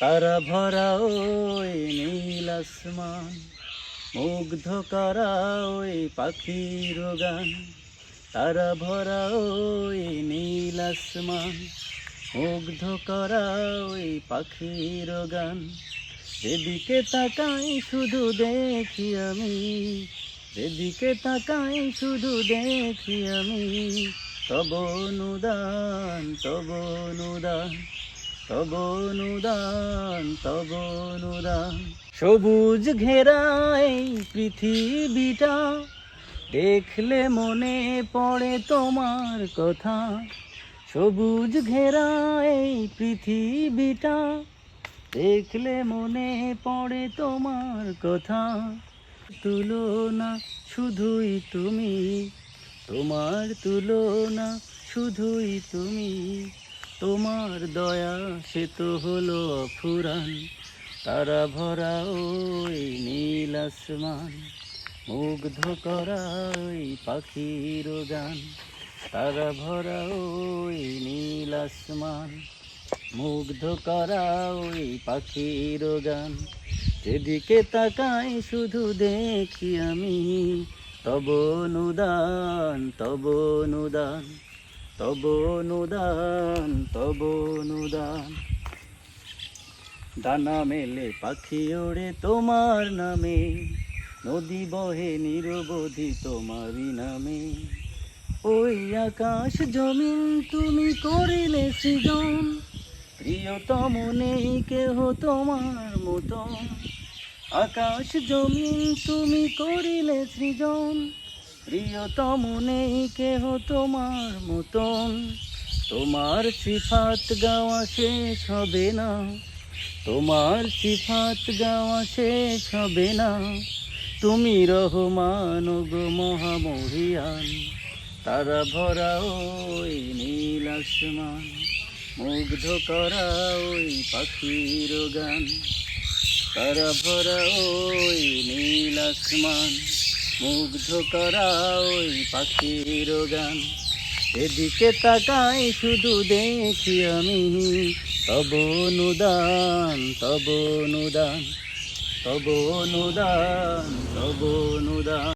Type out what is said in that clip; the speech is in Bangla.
তারা ভরা ওই নীল আসমান, মুগ্ধ করা ওই পাখির গান। তারা ভরা ওই নীল আসমান, মুগ্ধ করা ওই পাখির গান। যেদিকে তাকাই শুধু দেখি আমি, যেদিকে তাকাই শুধু দেখি আমি, তব অনুদান তব অনুদান। তব অনুদান সবুজ ঘেরাই পৃথিবীটা, দেখলে মনে পড়ে তোমার কথা। সবুজ ঘেরাই পৃথিবীটা, দেখলে মনে পড়ে তোমার কথা। তুলনা শুধুই তুমি, তোমার তুলনা শুধুই তুমি। তোমার দয়া, সে তো হলো অফুরান। তারা ভরা ওই নীল আসমান, মুগ্ধ করা ওই পাখির গান। তারা ভরা ওই নীল আসমান, মুগ্ধ করা ওই পাখির গান। যেদিকে তাকাই শুধু দেখি আমি, তব অনুদান তব অনুদান। তব অনুদান তব অনুদান। ডানা মেলে পাখি ওড়ে তোমার নামে, নদী বহে নিরবধি তোমারই নামে। ওই আকাশ জমিন তুমি করিলে সৃজন, প্রিয়তম নেই কেহ তোমার মতন। আকাশ জমিন তুমি করিলে সৃজন প্রিয়তম নেই কেহ তোমার মতন। তোমার সিফাত গাওয়া শেষ হবে না। তোমার সিফাত গাওয়া শেষ হবে না। তুমি রহমান গো মহামহিয়ান। তারা ভরা ওই নীল আসমান, মুগ্ধ করা ওই পাখির গান। তারা ভরা ওই নীল আসমান মুগ্ধ করা ওই পাখির গান। এদিকে তাকাই শুধু দেখি আমি। তব অনুদান তব অনুদান তব অনুদান তব অনুদান।